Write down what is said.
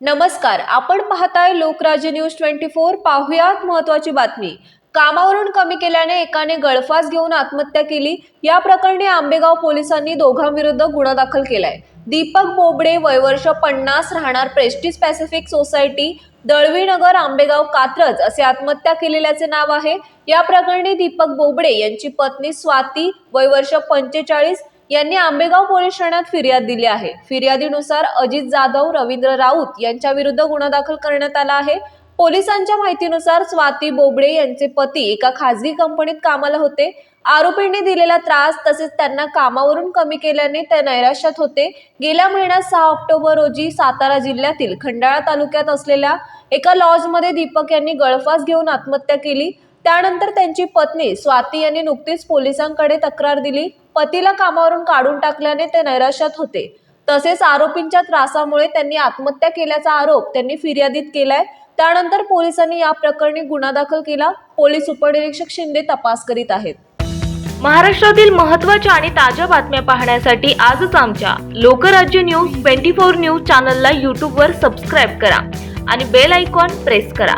नमस्कार आपण पाहताय लोकराज्य न्यूज ट्वेंटी फोर. पाहुयात महत्वाची बातमी. कामावरून कमी केल्याने एकाने गळफास घेऊन आत्महत्या केली. या प्रकरणी आंबेगाव पोलिसांनी दोघांविरुद्ध गुन्हा दाखल केलाय. दीपक बोबडे वयवर्ष पन्नास राहणार Prestige Pacific society Dalvinagar Ambegaon Katraj असे आत्महत्या केलेल्याचे नाव आहे. या प्रकरणी दीपक बोबडे यांची पत्नी स्वाती वयवर्ष पंचेचाळीस यांनी आंबेगाव पोलीस ठाण्यात फिर्याद दिली आहे. फिर्यादीनुसार अजित जाधव रवींद्र राऊत यांच्या विरुद्ध गुन्हा दाखल करण्यात आला आहे. पोलिसांच्या माहितीनुसार स्वाती बोबडे यांचे पती एका खासगी कंपनीत कामाला होते. आरोपींनी दिलेला त्रास तसेच त्यांना कामावरून कमी केल्याने ते नैराश्यात होते. गेल्या महिन्यात सहा ऑक्टोबर रोजी सातारा जिल्ह्यातील खंडाळा तालुक्यात असलेल्या एका लॉजमध्ये दीपक यांनी गळफास घेऊन आत्महत्या केली. त्यानंतर त्यांची पत्नी स्वाती यांनी नुकतीच पोलिसांकडे तक्रार दिली. पतीला कामावरून काढून टाकल्याने ते नैराश्यात होते. तसेच आरोपींच्या त्रासामुळे त्यांनी आत्महत्या केल्याचा आरोप त्यांनी फिर्यादीत केलाय. त्यानंतर पोलिसांनी या प्रकरणी गुन्हा दाखल केला. पोलीस उपनिरीक्षक शिंदे तपास करीत आहेत. महाराष्ट्रातील महत्त्वाच्या आणि ताज्या बातम्या पाहण्यासाठी आजच आमच्या Lokrajya news twenty four news चॅनलला यूट्यूबवर सबस्क्राईब करा आणि बेल आयकॉन प्रेस करा.